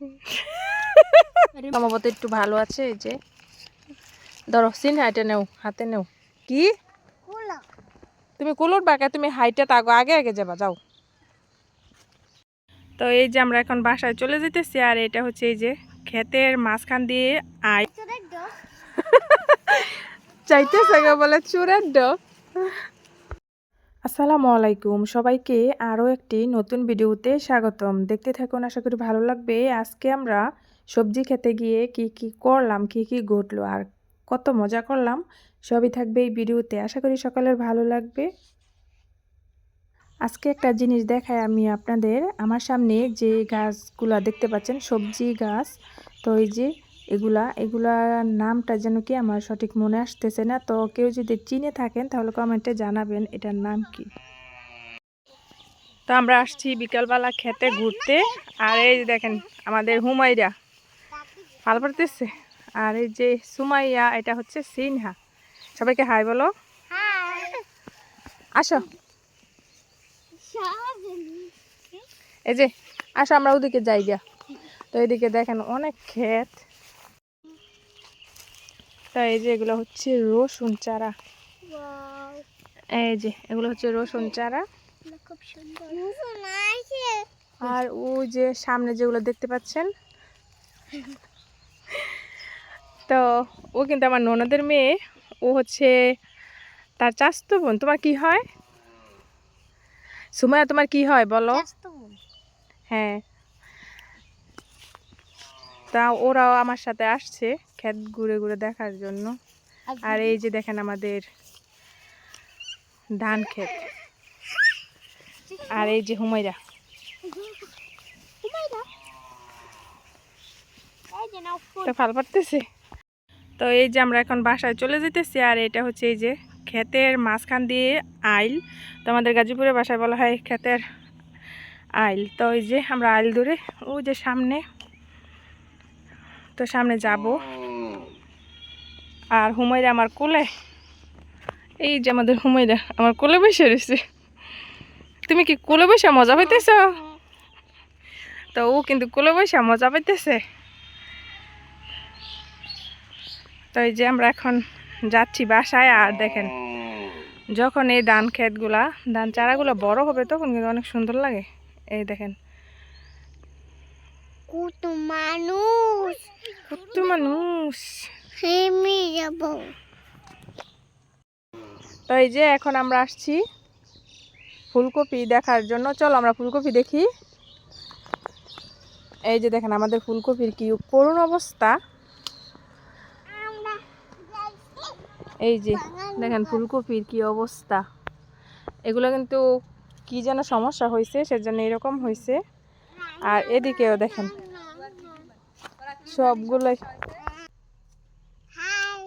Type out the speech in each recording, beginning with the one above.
সম্ভবত একটু ভালো আছে এই যে। ধরো সিন হাইটে নেও হাতে নেও। কি? তুমি কুলোর বাঁকা তুমি হাইটে তাগো আগে আগে যাবা যাও। তো এই যে আমরা এখন বাসায় চলে যেতেছি আর এটা হচ্ছে এই যে ক্ষেতের মাঝখান দিয়ে আই চাইতেছে গো বলে চুরের ডক আসসালামু আলাইকুম। সবাইকে আরও একটি নতুন ভিডিওতে স্বাগতম। দেখতে থাকুন, আশা করি ভালো লাগবে। আজকে আমরা সবজি খেতে গিয়ে কি কি করলাম, কি কি ঘটলো আর কত মজা করলাম, সবই থাকবে এই ভিডিওতে। আশা করি সকালের ভালো লাগবে। আজকে একটা জিনিস দেখাই আমি আপনাদের। আমার সামনে যে গাছগুলা দেখতে পাচ্ছেন, সবজি গাছ, তো এই যে এগুলা এগুলার নামটা যেন কি আমার সঠিক মনে আসতেছে না। তো কেউ যদি চিনে থাকেন তাহলে কমেন্টে জানাবেন এটার নাম কি। তো আমরা আসছি বিকালবেলা খেতে ঘুরতে। আর এই যে দেখেন আমাদের হুমাইরা ফাল পড়তেছে আর এই যে সুমাইয়া এটা হচ্ছে সিনহা। সবাইকে হাই বলো। আসো। এই যে আসো আমরা ওদিকে যাই গিয়া। তো এদিকে দেখেন অনেক ক্ষেত। তো এই যে এগুলো হচ্ছে রসুন চারা। এই যে এগুলো হচ্ছে রসুন চারা। আর ও যে সামনে যেগুলো দেখতে পাচ্ছেন? তো ও কিন্তু আমার ননদের মেয়ে। ও হচ্ছে তার চাস্তো বোন। তোমার কি হয়? সুমায়া তোমার কি হয় বলো? হ্যাঁ। তা ওরাও আমার সাথে আসছে। ক্ষেত ঘুরে ঘুরে দেখার জন্য। আর এই যে দেখেন আমাদের ধান ক্ষেত। আর এই যে হুমাইরা তো ফাল। পারতেছে? তো এই যে আমরা এখন বাসায় চলে যেতেছি আর এটা হচ্ছে এই যে ক্ষেতের মাঝখান দিয়ে আইল। তো আমাদের গাজীপুরের বাসায় বলা হয় ক্ষেতের আইল। তো ওই যে আমরা আইল ধরে ওই যে সামনে তো সামনে যাব। আর হুমাইরা আমার কোলে। এই যে আমাদের হুমাইরা আমার কোলে বসে রয়েছে। তুমি কি কোলে বসে মজা পাইতেছ? তো ও কিন্তু কোলে বসে মজা পাইতেছে। তো এই যে আমরা এখন যাচ্ছি বাসায় আর দেখেন যখন এই ধান ক্ষেতগুলা ধান চারাগুলো বড় হবে তখন কিন্তু অনেক সুন্দর লাগে। এই দেখেন। কত মানুষ। কত মানুষ। যাব। তো এই যে এখন আমরা আসছি ফুলকপি দেখার জন্য। চলো আমরা ফুলকপি দেখি। এই যে দেখেন আমাদের ফুলকপির কি করুণ অবস্থা। এই যে দেখেন ফুলকপির কি অবস্থা। এগুলো কিন্তু কি যেন সমস্যা হয়েছে সেজন্য এরকম হয়েছে। আর এদিকেও দেখেন সবগুলোই হাই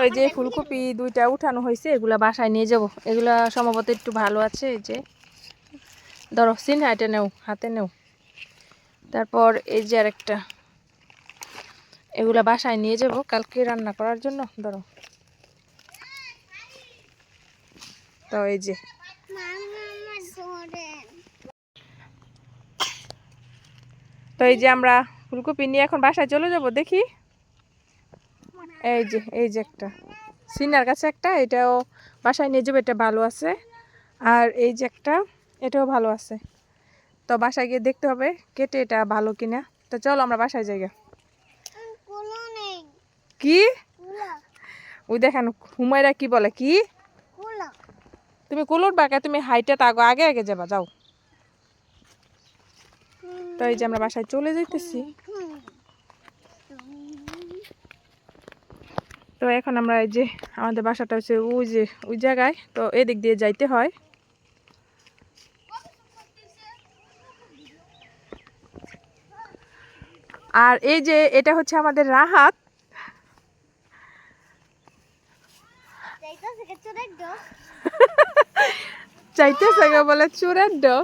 ওই যে ফুলকপি দুইটা উঠানো হয়েছে, এগুলা বাসায় নিয়ে যাব। এগুলা সম্ভবত একটু ভালো আছে, এই যে। ধরো সিন হাইটে নেও, হাতে নেও। তারপর এই যে আরেকটা, এগুলা বাসায় নিয়ে যাব কালকে রান্না করার জন্য, ধরো। তো এই যে। তো এই যে আমরা ফুলকপি নিয়ে এখন বাসায় চলে যাব, দেখি। এই যে এই যে একটা। সিনার কাছে একটা, এটাও বাসায় নিয়ে যাব, এটা ভালো আছে। আর এই যে একটা, এটাও ভালো আছে। তো বাসায় গিয়ে দেখতে হবে কেটে এটা ভালো কিনা। তো চলো আমরা বাসায় যাই। কি? ওই দেখেন, হুমায়রা কি বলে, কি? তুমি কুলোর বাঁকা তুমি হাইটে তাগো আগে আগে যাবা, যাও। তো এই যে আমরা বাসায় চলে যাইতেছি। তো এখন আমরা এই যে আমাদের বাসাটা হচ্ছে ওই যে ওই জায়গায় তো এদিক দিয়ে যাইতে হয়। আর এই যে এটা হচ্ছে আমাদের রাহাত। চাইতেছে বলে চুরের ডো